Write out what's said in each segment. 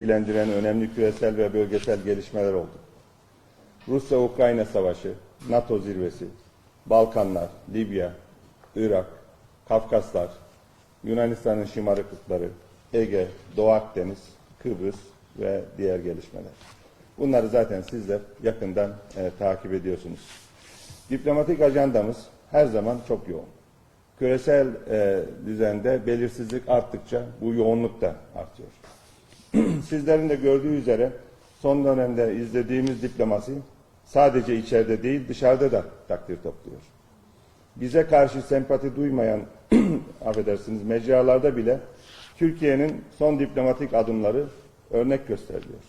ilgilendiren önemli küresel ve bölgesel gelişmeler oldu. Rusya-Ukrayna savaşı, NATO zirvesi, Balkanlar, Libya, Irak, Kafkaslar, Yunanistan'ın şımarıklıkları, Ege, Doğu Akdeniz, Kıbrıs ve diğer gelişmeler. Bunları zaten sizler yakından e, takip ediyorsunuz. Diplomatik ajandamız her zaman çok yoğun. Küresel e, düzende belirsizlik arttıkça bu yoğunluk da artıyor. Sizlerin de gördüğü üzere son dönemde izlediğimiz diplomasi sadece içeride değil dışarıda da takdir topluyor. Bize karşı sempati duymayan affedersiniz mecralarda bile Türkiye'nin son diplomatik adımları örnek gösteriliyor.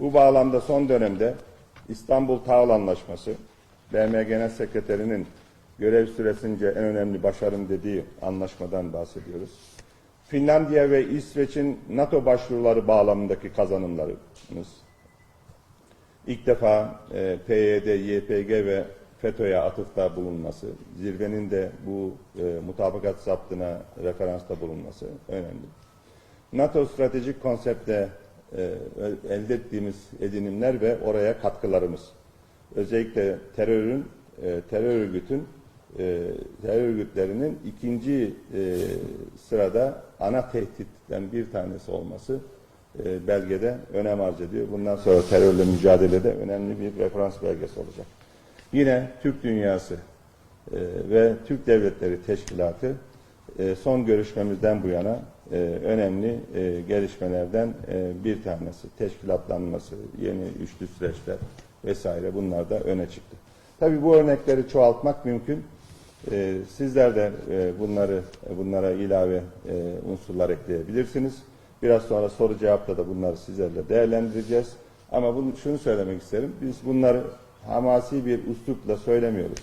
Bu bağlamda son dönemde İstanbul Tağıl Anlaşması, BM Genel Sekreterinin görev süresince en önemli başarım dediği anlaşmadan bahsediyoruz. Finlandiya ve İsveç'in NATO başvuruları bağlamındaki kazanımlarımız. İlk defa e, PYD, YPG ve FETÖ'ye atıfta bulunması, zirvenin de bu e, mutabakat zaptına referansta bulunması önemli. NATO stratejik konsepte e, elde ettiğimiz edinimler ve oraya katkılarımız. Özellikle terörün, e, terör örgütün e, terör örgütlerinin ikinci e, sırada ana tehditten bir tanesi olması e, belgede önem arz ediyor. Bundan sonra terörle mücadelede önemli bir referans belgesi olacak. Yine Türk dünyası e, ve Türk Devletleri Teşkilatı e, son görüşmemizden bu yana e, önemli e, gelişmelerden e, bir tanesi. Teşkilatlanması, yeni üçlü süreçler vesaire bunlar da öne çıktı. Tabii bu örnekleri çoğaltmak mümkün. E, sizler de e, bunları bunlara ilave e, unsurlar ekleyebilirsiniz. Biraz sonra soru cevapta da bunları sizlerle değerlendireceğiz. Ama bunu şunu söylemek isterim. Biz bunları hamasi bir üslupla söylemiyoruz.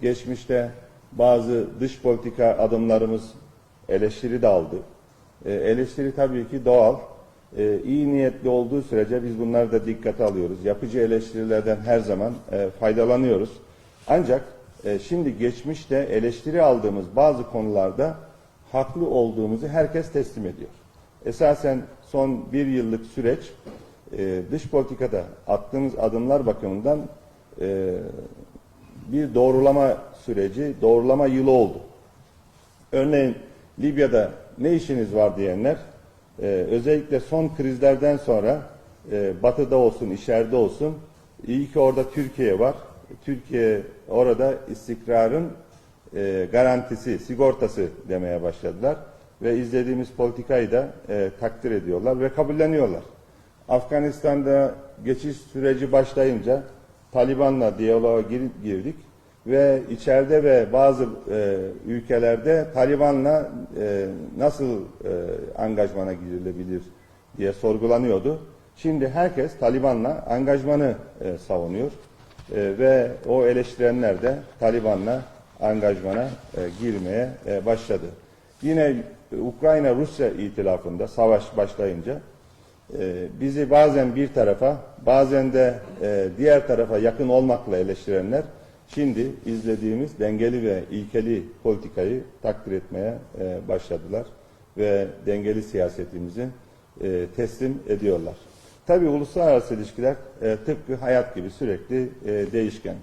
Geçmişte bazı dış politika adımlarımız eleştiri de aldı. E, eleştiri tabii ki doğal. E, iyi niyetli olduğu sürece biz bunları da dikkate alıyoruz. Yapıcı eleştirilerden her zaman e, faydalanıyoruz. Ancak e, şimdi geçmişte eleştiri aldığımız bazı konularda haklı olduğumuzu herkes teslim ediyor. Esasen son bir yıllık süreç e, dış politikada attığımız adımlar bakımından e, bir doğrulama süreci, doğrulama yılı oldu. Örneğin Libya'da ne işiniz var diyenler özellikle son krizlerden sonra batıda olsun, içeride olsun iyi ki orada Türkiye var. Türkiye orada istikrarın e, garantisi, sigortası demeye başladılar. Ve izlediğimiz politikayı da e, takdir ediyorlar ve kabulleniyorlar. Afganistan'da geçiş süreci başlayınca Taliban'la diyaloğa gir- girdik ve içeride ve bazı e, ülkelerde Taliban'la e, nasıl e, angajmana girilebilir diye sorgulanıyordu. Şimdi herkes Taliban'la angajmanı e, savunuyor ve o eleştirenler de Taliban'la angajmana e, girmeye e, başladı. Yine Ukrayna-Rusya itilafında savaş başlayınca e, bizi bazen bir tarafa bazen de diğer tarafa yakın olmakla eleştirenler şimdi izlediğimiz dengeli ve ilkeli politikayı takdir etmeye başladılar ve dengeli siyasetimizi teslim ediyorlar. Tabii uluslararası ilişkiler e, tıpkı hayat gibi sürekli e, değişken.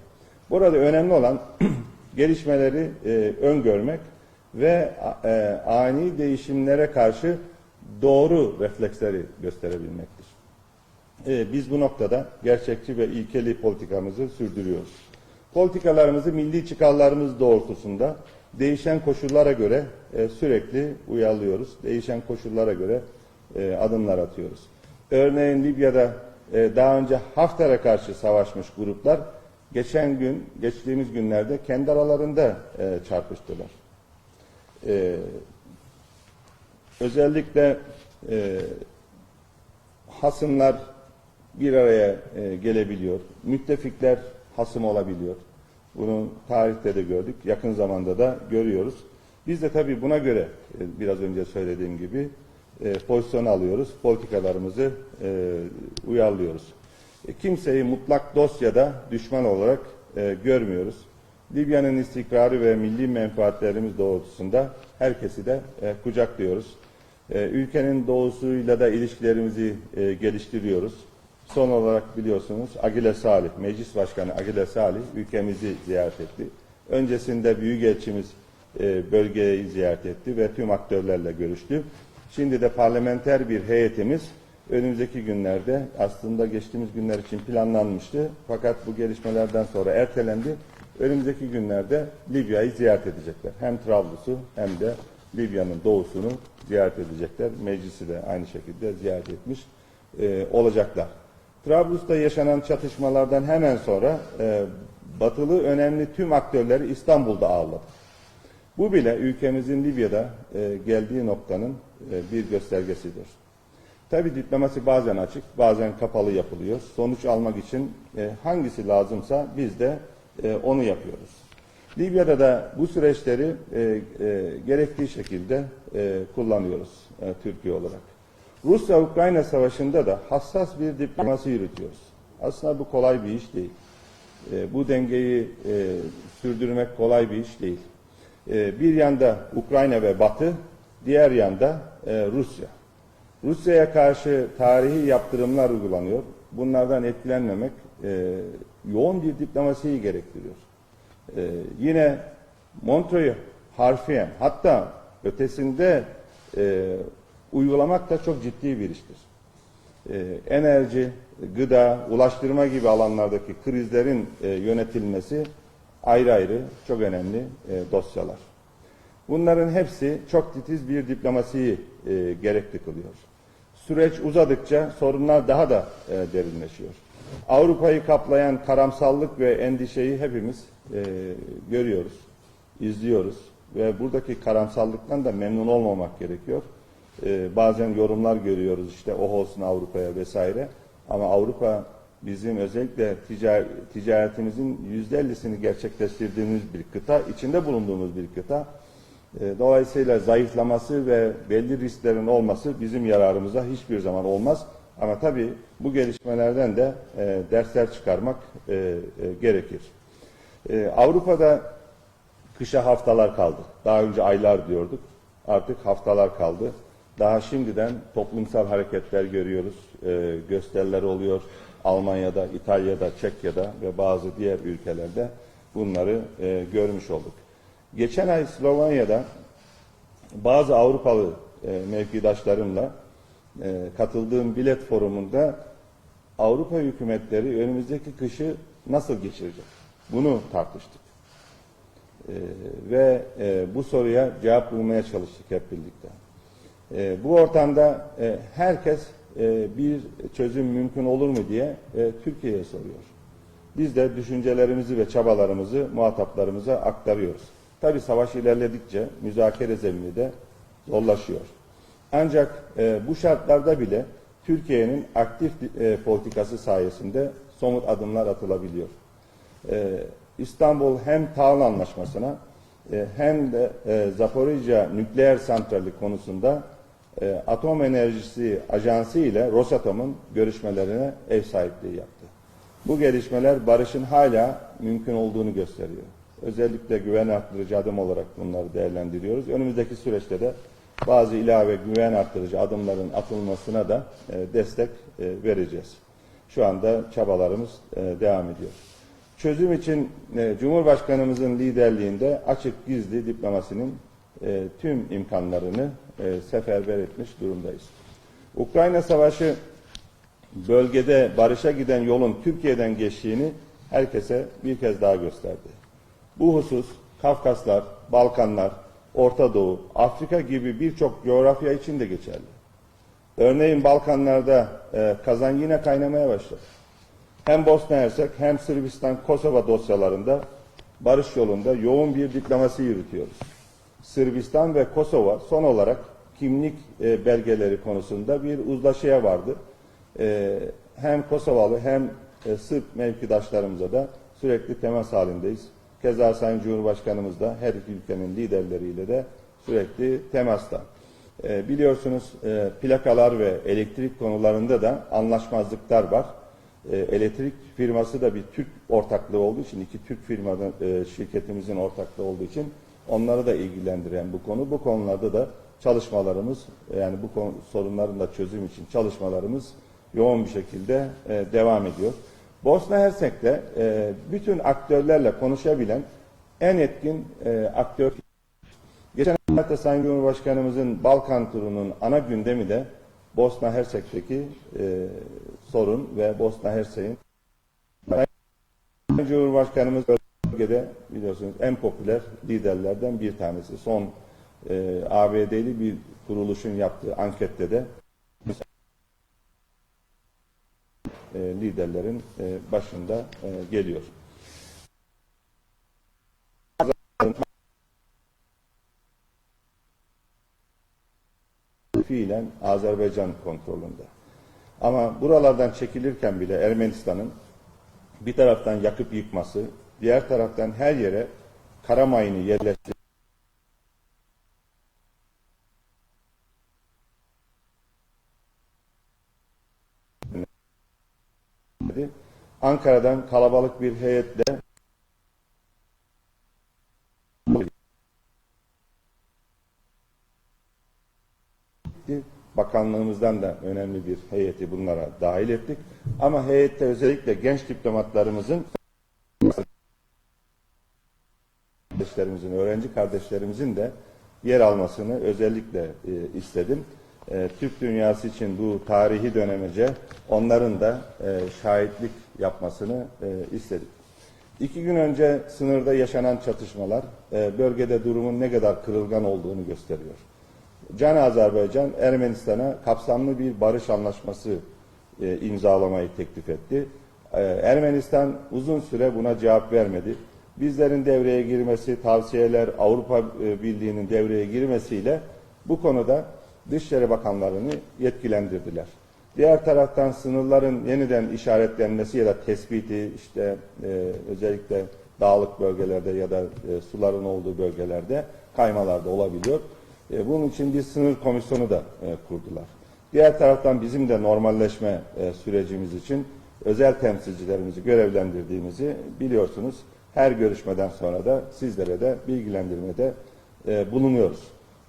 Burada önemli olan gelişmeleri e, öngörmek ve e, ani değişimlere karşı doğru refleksleri gösterebilmektir. E, biz bu noktada gerçekçi ve ilkeli politikamızı sürdürüyoruz. Politikalarımızı milli çıkarlarımız doğrultusunda değişen koşullara göre e, sürekli uyarlıyoruz. Değişen koşullara göre e, adımlar atıyoruz. Örneğin Libya'da e, daha önce Hafter'e karşı savaşmış gruplar geçen gün, geçtiğimiz günlerde kendi aralarında e, çarpıştılar. E, özellikle e, hasımlar bir araya e, gelebiliyor. Müttefikler hasım olabiliyor. Bunu tarihte de gördük. Yakın zamanda da görüyoruz. Biz de tabii buna göre e, biraz önce söylediğim gibi e, pozisyon alıyoruz. Politikalarımızı e, uyarlıyoruz. E, kimseyi mutlak dost ya da düşman olarak e, görmüyoruz. Libya'nın istikrarı ve milli menfaatlerimiz doğrultusunda herkesi de e, kucaklıyoruz. E, ülkenin doğusuyla da ilişkilerimizi e, geliştiriyoruz. Son olarak biliyorsunuz Agile Salih, Meclis Başkanı Agile Salih ülkemizi ziyaret etti. Öncesinde Büyükelçimiz e, bölgeyi ziyaret etti ve tüm aktörlerle görüştü. Şimdi de parlamenter bir heyetimiz önümüzdeki günlerde aslında geçtiğimiz günler için planlanmıştı. Fakat bu gelişmelerden sonra ertelendi. Önümüzdeki günlerde Libya'yı ziyaret edecekler. Hem Trablus'u hem de Libya'nın doğusunu ziyaret edecekler. Meclisi de aynı şekilde ziyaret etmiş e, olacaklar. Trablus'ta yaşanan çatışmalardan hemen sonra e, batılı önemli tüm aktörleri İstanbul'da ağırladı. Bu bile ülkemizin Libya'da e, geldiği noktanın bir göstergesidir. Tabi diplomasi bazen açık, bazen kapalı yapılıyor. Sonuç almak için e, hangisi lazımsa biz de e, onu yapıyoruz. Libya'da da bu süreçleri e, e, gerektiği şekilde e, kullanıyoruz e, Türkiye olarak. Rusya-Ukrayna savaşında da hassas bir diplomasi yürütüyoruz. Aslında bu kolay bir iş değil. E, bu dengeyi e, sürdürmek kolay bir iş değil. E, bir yanda Ukrayna ve Batı, diğer yanda e, Rusya. Rusya'ya karşı tarihi yaptırımlar uygulanıyor. Bunlardan etkilenmemek e, yoğun bir diplomasiyi gerektiriyor. E, yine Montreux'u harfiyen hatta ötesinde e, uygulamak da çok ciddi bir iştir. E, enerji, gıda, ulaştırma gibi alanlardaki krizlerin e, yönetilmesi ayrı ayrı çok önemli e, dosyalar. Bunların hepsi çok titiz bir diplomasiyi e, gerekli kılıyor. Süreç uzadıkça sorunlar daha da e, derinleşiyor. Avrupa'yı kaplayan karamsallık ve endişeyi hepimiz e, görüyoruz, izliyoruz ve buradaki karamsallıktan da memnun olmamak gerekiyor. E, bazen yorumlar görüyoruz işte oh olsun Avrupa'ya vesaire ama Avrupa bizim özellikle ticar ticaretimizin yüzde ellisini gerçekleştirdiğimiz bir kıta, içinde bulunduğumuz bir kıta. E, Dolayısıyla zayıflaması ve belli risklerin olması bizim yararımıza hiçbir zaman olmaz. Ama tabii bu gelişmelerden de e, dersler çıkarmak e, gerekir. Avrupa'da kışa haftalar kaldı. Daha önce aylar diyorduk. Artık haftalar kaldı. Daha şimdiden toplumsal hareketler görüyoruz. Gösteriler oluyor. Almanya'da, İtalya'da, Çekya'da ve bazı diğer ülkelerde bunları görmüş olduk. Geçen ay Slovanya'da bazı Avrupalı e, mevkidaşlarımla e, katıldığım bilet forumunda Avrupa hükümetleri önümüzdeki kışı nasıl geçirecek? Bunu tartıştık. E, ve e, bu soruya cevap bulmaya çalıştık hep birlikte. E, bu ortamda e, herkes e, bir çözüm mümkün olur mu diye e, Türkiye'ye soruyor. Biz de düşüncelerimizi ve çabalarımızı muhataplarımıza aktarıyoruz. Tabi savaş ilerledikçe müzakere zemini de zorlaşıyor. Ancak e, bu şartlarda bile Türkiye'nin aktif e, politikası sayesinde somut adımlar atılabiliyor. E, İstanbul hem Tağıl Anlaşması'na e, hem de e, Zaporijya nükleer santrali konusunda e, Atom Enerjisi Ajansı ile Rosatom'un görüşmelerine ev sahipliği yaptı. Bu gelişmeler barışın hala mümkün olduğunu gösteriyor. Özellikle güven arttırıcı adım olarak bunları değerlendiriyoruz. Önümüzdeki süreçte de bazı ilave güven arttırıcı adımların atılmasına da e, destek e, vereceğiz. Şu anda çabalarımız e, devam ediyor. Çözüm için e, Cumhurbaşkanımızın liderliğinde açık gizli diplomasinin e, tüm imkanlarını e, seferber etmiş durumdayız. Ukrayna Savaşı bölgede barışa giden yolun Türkiye'den geçtiğini herkese bir kez daha gösterdi. Bu husus Kafkaslar, Balkanlar, Orta Doğu, Afrika gibi birçok coğrafya için de geçerli. Örneğin Balkanlarda e, kazan yine kaynamaya başladı. Hem Bosna Hersek hem Sırbistan Kosova dosyalarında barış yolunda yoğun bir diplomasi yürütüyoruz. Sırbistan ve Kosova son olarak kimlik e, belgeleri konusunda bir uzlaşıya vardı. E, hem Kosovalı hem e, Sırp mevkidaşlarımıza da sürekli temas halindeyiz. Keza Sayın Cumhurbaşkanımız da her iki ülkenin liderleriyle de sürekli temasta. E, biliyorsunuz e, plakalar ve elektrik konularında da anlaşmazlıklar var. E, elektrik firması da bir Türk ortaklığı olduğu için, iki Türk firmadan e, şirketimizin ortaklığı olduğu için onları da ilgilendiren bu konu. Bu konularda da çalışmalarımız yani bu konu, sorunların da çözüm için çalışmalarımız yoğun bir şekilde e, devam ediyor. Bosna Hersek'te e, bütün aktörlerle konuşabilen en etkin e, aktör. Geçen hafta Sayın Cumhurbaşkanımızın Balkan turunun ana gündemi de Bosna Hersek'teki e, sorun ve Bosna Hersek'in Sayın Cumhurbaşkanımız bölgede biliyorsunuz en popüler liderlerden bir tanesi. Son e, ABD'li bir kuruluşun yaptığı ankette de e, liderlerin e, başında e, geliyor. Fiilen Azerbaycan kontrolünde. Ama buralardan çekilirken bile Ermenistan'ın bir taraftan yakıp yıkması, diğer taraftan her yere kara mayını yerleştirmesi Ankara'dan kalabalık bir heyetle Bakanlığımızdan da önemli bir heyeti bunlara dahil ettik. Ama heyette özellikle genç diplomatlarımızın kardeşlerimizin, öğrenci kardeşlerimizin de yer almasını özellikle e, istedim. E, Türk dünyası için bu tarihi dönemece onların da e, şahitlik yapmasını e, istedik. İki gün önce sınırda yaşanan çatışmalar e, bölgede durumun ne kadar kırılgan olduğunu gösteriyor. Can Azerbaycan Ermenistan'a kapsamlı bir barış anlaşması e, imzalamayı teklif etti. E, Ermenistan uzun süre buna cevap vermedi. Bizlerin devreye girmesi, tavsiyeler, Avrupa e, Birliği'nin devreye girmesiyle bu konuda Dışişleri Bakanlarını yetkilendirdiler. Diğer taraftan sınırların yeniden işaretlenmesi ya da tespiti işte e, özellikle dağlık bölgelerde ya da e, suların olduğu bölgelerde kaymalarda olabiliyor. E, bunun için bir sınır komisyonu da e, kurdular. Diğer taraftan bizim de normalleşme e, sürecimiz için özel temsilcilerimizi görevlendirdiğimizi biliyorsunuz. Her görüşmeden sonra da sizlere de bilgilendirmede e, bulunuyoruz.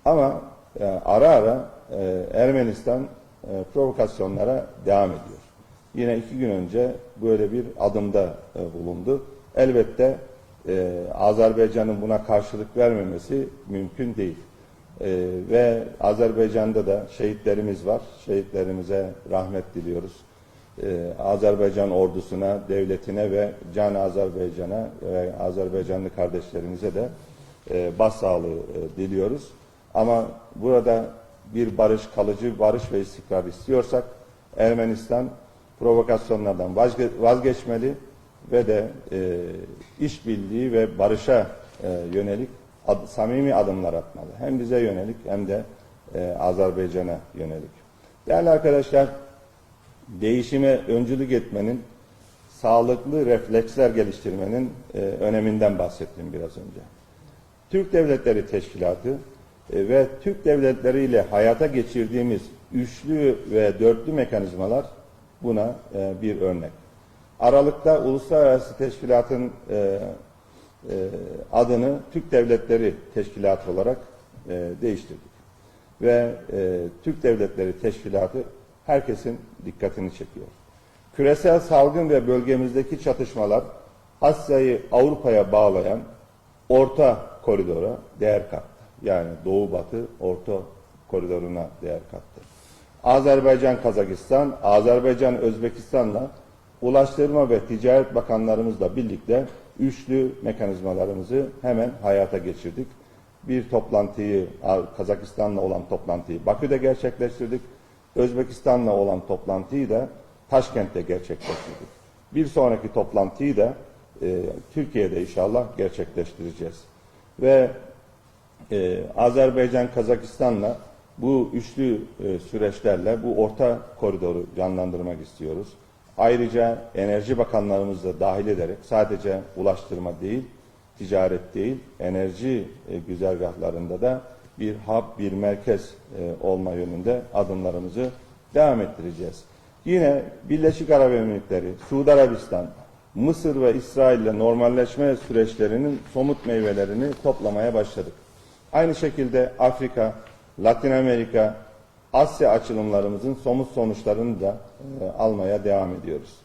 Ama e, ara ara e, Ermenistan e, provokasyonlara devam ediyor. Yine iki gün önce böyle bir adımda e, bulundu. Elbette e, Azerbaycan'ın buna karşılık vermemesi mümkün değil. Ee, ve Azerbaycan'da da şehitlerimiz var. Şehitlerimize rahmet diliyoruz. Ee, Azerbaycan ordusuna, devletine ve Can Azerbaycan'a ve Azerbaycanlı kardeşlerimize de e, başsağlığı e, diliyoruz. Ama burada bir barış, kalıcı barış ve istikrar istiyorsak Ermenistan provokasyonlardan vazge vazgeçmeli ve de e, işbirliği ve barışa e, yönelik ad, samimi adımlar atmalı. Hem bize yönelik hem de e, Azerbaycan'a yönelik. Değerli arkadaşlar, değişime öncülük etmenin, sağlıklı refleksler geliştirmenin e, öneminden bahsettim biraz önce. Türk Devletleri Teşkilatı ve Türk devletleri ile hayata geçirdiğimiz üçlü ve dörtlü mekanizmalar buna e, bir örnek. Aralıkta Uluslararası Teşkilat'ın e, e, adını Türk Devletleri Teşkilatı olarak e, değiştirdik. Ve e, Türk Devletleri Teşkilatı herkesin dikkatini çekiyor. Küresel salgın ve bölgemizdeki çatışmalar Asya'yı Avrupa'ya bağlayan orta koridora değer kattı. Yani Doğu Batı orta koridoruna değer kattı. Azerbaycan Kazakistan, Azerbaycan Özbekistan'la Ulaştırma ve Ticaret Bakanlarımızla birlikte üçlü mekanizmalarımızı hemen hayata geçirdik. Bir toplantıyı, Kazakistan'la olan toplantıyı Bakü'de gerçekleştirdik. Özbekistan'la olan toplantıyı da Taşkent'te gerçekleştirdik. Bir sonraki toplantıyı da e, Türkiye'de inşallah gerçekleştireceğiz. Ve e, Azerbaycan, Kazakistan'la bu üçlü e, süreçlerle bu orta koridoru canlandırmak istiyoruz. Ayrıca Enerji Bakanlarımızı da dahil ederek sadece ulaştırma değil, ticaret değil, enerji e, güzergahlarında da bir hub, bir merkez e, olma yönünde adımlarımızı devam ettireceğiz. Yine Birleşik Arap Emirlikleri, Suudi Arabistan, Mısır ve İsrail ile normalleşme süreçlerinin somut meyvelerini toplamaya başladık. Aynı şekilde Afrika, Latin Amerika, Asya açılımlarımızın somut sonuçlarını da e, almaya devam ediyoruz.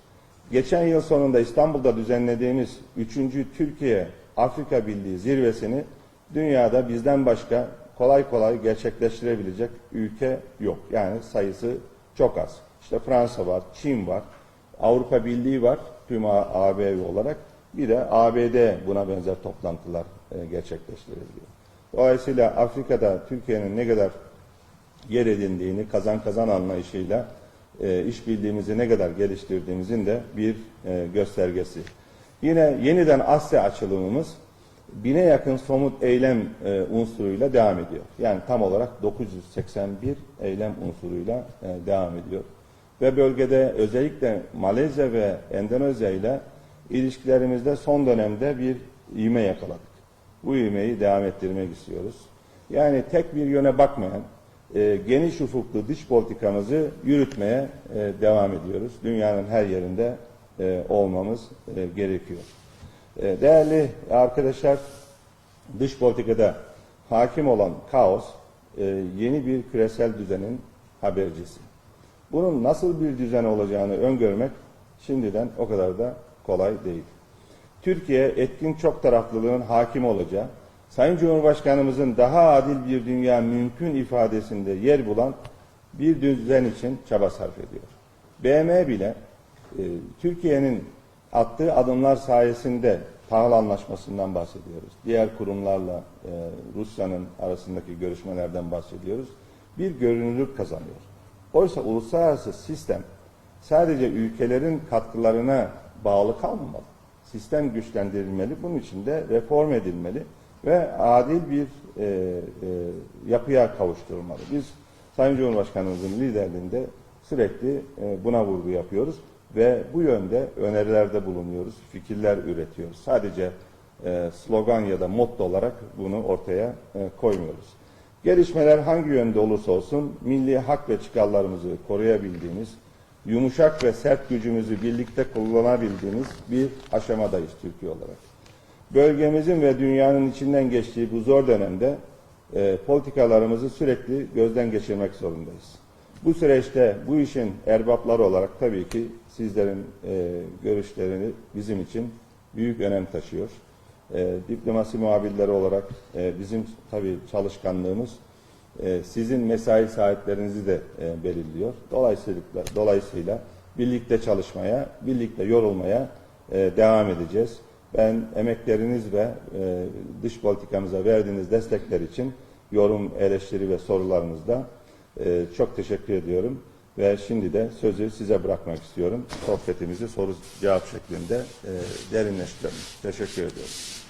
Geçen yıl sonunda İstanbul'da düzenlediğimiz 3. Türkiye Afrika Birliği zirvesini dünyada bizden başka kolay kolay gerçekleştirebilecek ülke yok. Yani sayısı çok az. İşte Fransa var, Çin var, Avrupa Birliği var tüm AB olarak. Bir de ABD buna benzer toplantılar e, gerçekleştirebiliyor. Dolayısıyla Afrika'da Türkiye'nin ne kadar yer edindiğini kazan kazan anlayışıyla e, işbirliğimizi ne kadar geliştirdiğimizin de bir e, göstergesi. Yine yeniden Asya açılımımız bine yakın somut eylem e, unsuruyla devam ediyor. Yani tam olarak 981 eylem unsuruyla e, devam ediyor. Ve bölgede özellikle Malezya ve Endonezya ile ilişkilerimizde son dönemde bir ivme yakaladık. Bu ivmeyi devam ettirmek istiyoruz. Yani tek bir yöne bakmayan, e, geniş ufuklu dış politikamızı yürütmeye e, devam ediyoruz. Dünyanın her yerinde e, olmamız e, gerekiyor. E, değerli arkadaşlar, dış politikada hakim olan kaos e, yeni bir küresel düzenin habercisi. Bunun nasıl bir düzen olacağını öngörmek şimdiden o kadar da kolay değil. Türkiye etkin çok taraflılığın hakim olacağı, Sayın Cumhurbaşkanımızın daha adil bir dünya mümkün ifadesinde yer bulan bir düzen için çaba sarf ediyor. BM bile e, Türkiye'nin attığı adımlar sayesinde tahıl anlaşmasından bahsediyoruz. Diğer kurumlarla e, Rusya'nın arasındaki görüşmelerden bahsediyoruz. Bir görünürlük kazanıyor. Oysa uluslararası sistem sadece ülkelerin katkılarına bağlı kalmamalı. Sistem güçlendirilmeli, bunun için de reform edilmeli ve adil bir e, e, yapıya kavuşturulmalı. Biz Sayın Cumhurbaşkanımızın liderliğinde sürekli e, buna vurgu yapıyoruz ve bu yönde önerilerde bulunuyoruz, fikirler üretiyoruz. Sadece e, slogan ya da motto olarak bunu ortaya e, koymuyoruz. Gelişmeler hangi yönde olursa olsun milli hak ve çıkarlarımızı koruyabildiğimiz, yumuşak ve sert gücümüzü birlikte kullanabildiğimiz bir aşamadayız Türkiye olarak. Bölgemizin ve dünyanın içinden geçtiği bu zor dönemde e, politikalarımızı sürekli gözden geçirmek zorundayız. Bu süreçte bu işin erbapları olarak tabii ki sizlerin e, görüşlerini bizim için büyük önem taşıyor. E, diplomasi muhabirleri olarak e, bizim tabii çalışkanlığımız sizin mesai saatlerinizi de e, belirliyor. Dolayısıyla, dolayısıyla birlikte çalışmaya, birlikte yorulmaya e, devam edeceğiz. Ben emekleriniz ve e, dış politikamıza verdiğiniz destekler için yorum, eleştiri ve sorularınızda e, çok teşekkür ediyorum. Ve şimdi de sözü size bırakmak istiyorum. Sohbetimizi soru cevap şeklinde e, derinleştirelim. Teşekkür ediyorum.